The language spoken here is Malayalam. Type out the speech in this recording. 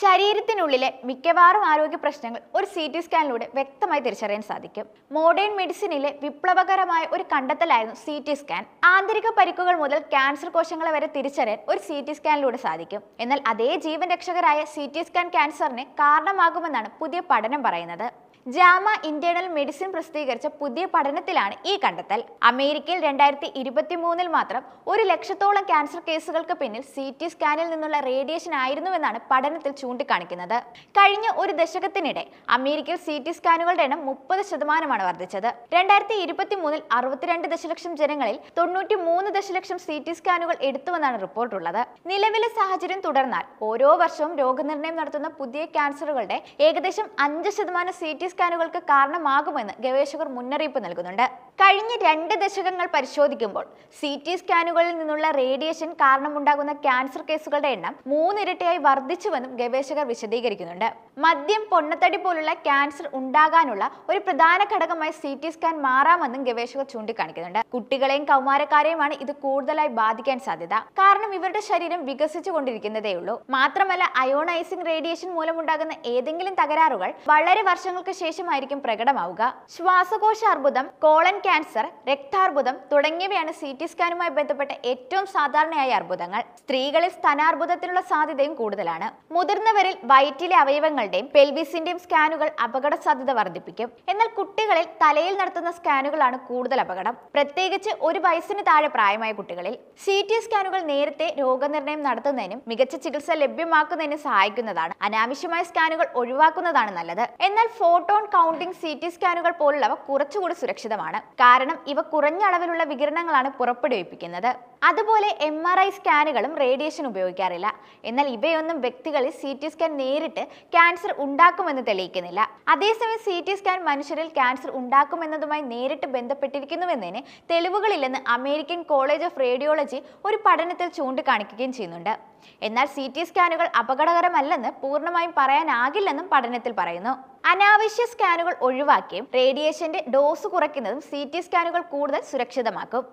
ശരീരത്തിനുള്ളിലെ മിക്കവാറും ആരോഗ്യ പ്രശ്നങ്ങൾ ഒരു സി ടി സ്കാനിലൂടെ വ്യക്തമായി തിരിച്ചറിയാൻ സാധിക്കും. മോഡേൺ മെഡിസിനിലെ വിപ്ലവകരമായ ഒരു കണ്ടെത്തലായിരുന്നു സി ടി സ്കാൻ ആന്തരിക പരിക്കുകൾ മുതൽ ക്യാൻസർ കോശങ്ങളെ വരെ തിരിച്ചറിയാൻ ഒരു സി ടി സ്കാനിലൂടെ സാധിക്കും. എന്നാൽ അതേ ജീവൻ രക്ഷകരായ സി ടി സ്കാൻ ക്യാൻസറിന് കാരണമാകുമെന്നാണ് പുതിയ പഠനം പറയുന്നത്. ജാമ ഇന്റേണൽ മെഡിസിൻ പ്രസിദ്ധീകരിച്ച പുതിയ പഠനത്തിലാണ് ഈ കണ്ടെത്തൽ. അമേരിക്കയിൽ രണ്ടായിരത്തി ഇരുപത്തി മൂന്നിൽ മാത്രം ഒരു ലക്ഷത്തോളം ക്യാൻസർ കേസുകൾക്ക് പിന്നിൽ സി ടി സ്കാനിൽ നിന്നുള്ള റേഡിയേഷൻ ആയിരുന്നുവെന്നാണ് പഠനത്തിൽ ചൂണ്ടിക്കാണിക്കുന്നത്. കഴിഞ്ഞ ഒരു ദശകത്തിനിടെ അമേരിക്കയിൽ സി ടി സ്കാനുകളുടെ എണ്ണം മുപ്പത് ശതമാനമാണ് വർദ്ധിച്ചത്. രണ്ടായിരത്തി ഇരുപത്തി മൂന്നിൽ അറുപത്തിരണ്ട് ദശലക്ഷം ജനങ്ങളിൽ തൊണ്ണൂറ്റി മൂന്ന് ദശലക്ഷം സി ടി സ്കാനുകൾ എടുത്തുവെന്നാണ് റിപ്പോർട്ടുള്ളത്. നിലവിലെ സാഹചര്യം തുടർന്നാൽ ഓരോ വർഷവും രോഗനിർണയം നടത്തുന്ന പുതിയ ക്യാൻസറുകളുടെ ഏകദേശം അഞ്ച് ശതമാനം സി ടി സ്കാനുകൾക്ക് കാരണമാകുമെന്ന് ഗവേഷകർ മുന്നറിയിപ്പ് നൽകുന്നുണ്ട്. കഴിഞ്ഞ രണ്ട് ദശകങ്ങൾ പരിശോധിക്കുമ്പോൾ സി ടി സ്കാനുകളിൽ നിന്നുള്ള റേഡിയേഷൻ കാരണമുണ്ടാകുന്ന ക്യാൻസർ കേസുകളുടെ എണ്ണം മൂന്നിരട്ടിയായി വർദ്ധിച്ചുവെന്നും ഗവേഷകർ വിശദീകരിക്കുന്നുണ്ട്. മദ്യം പൊണ്ണത്തടി പോലുള്ള ക്യാൻസർ ഉണ്ടാകാനുള്ള ഒരു പ്രധാന ഘടകമായി സി ടി സ്കാൻ മാറാമെന്നും ഗവേഷകർ ചൂണ്ടിക്കാണിക്കുന്നുണ്ട്. കുട്ടികളെയും കൗമാരക്കാരെയുമാണ് ഇത് കൂടുതലായി ബാധിക്കാൻ സാധ്യത. കാരണം ഇവരുടെ ശരീരം വികസിച്ചു കൊണ്ടിരിക്കുന്നതേയുള്ളൂ മാത്രമല്ല അയോണൈസിംഗ് റേഡിയേഷൻ മൂലമുണ്ടാകുന്ന ഏതെങ്കിലും തകരാറുകൾ വളരെ വർഷങ്ങൾക്ക് ശേഷമായിരിക്കും പ്രകടമാവുക. ശ്വാസകോശ അർബുദം കോളൻ ക്യാൻസർ രക്താർബുദം തുടങ്ങിയവയാണ് സി ടി സ്കാനുമായി ബന്ധപ്പെട്ട ഏറ്റവും സാധാരണയായ അർബുദങ്ങൾ. സ്ത്രീകളിൽ സ്ഥാനാർബുദത്തിനുള്ള സാധ്യതയും കൂടുതലാണ്. മുതിർന്നവരിൽ വയറ്റിലെ അവയവങ്ങളുടെയും പെൽവിസിന്റെയും സ്കാനുകൾ അപകട സാധ്യത വർദ്ധിപ്പിക്കും. എന്നാൽ കുട്ടികളിൽ തലയിൽ നടത്തുന്ന സ്കാനുകളാണ് കൂടുതൽ അപകടം. പ്രത്യേകിച്ച് ഒരു വയസ്സിന് താഴെ പ്രായമായ കുട്ടികളിൽ സി ടി സ്കാനുകൾ നേരത്തെ രോഗനിർണയം നടത്തുന്നതിനും മികച്ച ചികിത്സ ലഭ്യമാക്കുന്നതിനും സഹായിക്കുന്നതാണ്. അനാവശ്യമായ സ്കാനുകൾ ഒഴിവാക്കുന്നതാണ് നല്ലത്. എന്നാൽ ഫോട്ടോൺ കൗണ്ടിംഗ് സി ടി സ്കാനുകൾ പോലുള്ളവ കുറച്ചുകൂടി സുരക്ഷിതമാണ്. കാരണം ഇവ കുറഞ്ഞ അളവിലുള്ള വികിരണങ്ങളാണ് പുറപ്പെടുവിപ്പിക്കുന്നത്. അതുപോലെ എം ആർ ഐ സ്കാനുകളും റേഡിയേഷൻ ഉപയോഗിക്കാറില്ല. എന്നാൽ ഇവയൊന്നും വ്യക്തികളിൽ സി ടി സ്കാൻ നേരിട്ട് ക്യാൻസർ ഉണ്ടാക്കുമെന്ന് തെളിയിക്കുന്നില്ല. അതേസമയം സി ടി സ്കാൻ മനുഷ്യരിൽ ക്യാൻസർ ഉണ്ടാക്കുമെന്നതുമായി നേരിട്ട് ബന്ധപ്പെട്ടിരിക്കുന്നുവെന്നതിന് തെളിവുകളില്ലെന്ന് അമേരിക്കൻ കോളേജ് ഓഫ് റേഡിയോളജി ഒരു പഠനത്തിൽ ചൂണ്ടിക്കാണിക്കുകയും ചെയ്യുന്നുണ്ട്. എന്നാൽ സി ടി സ്കാനുകൾ അപകടകരമല്ലെന്ന് പൂർണമായും പറയാനാകില്ലെന്നും പഠനത്തിൽ പറയുന്നു. അനാവശ്യ സ്കാനുകൾ ഒഴിവാക്കിയും റേഡിയേഷന്റെ ഡോസ് കുറയ്ക്കുന്നതും സി ടി സ്കാനുകൾ കൂടുതൽ സുരക്ഷിതമാക്കും.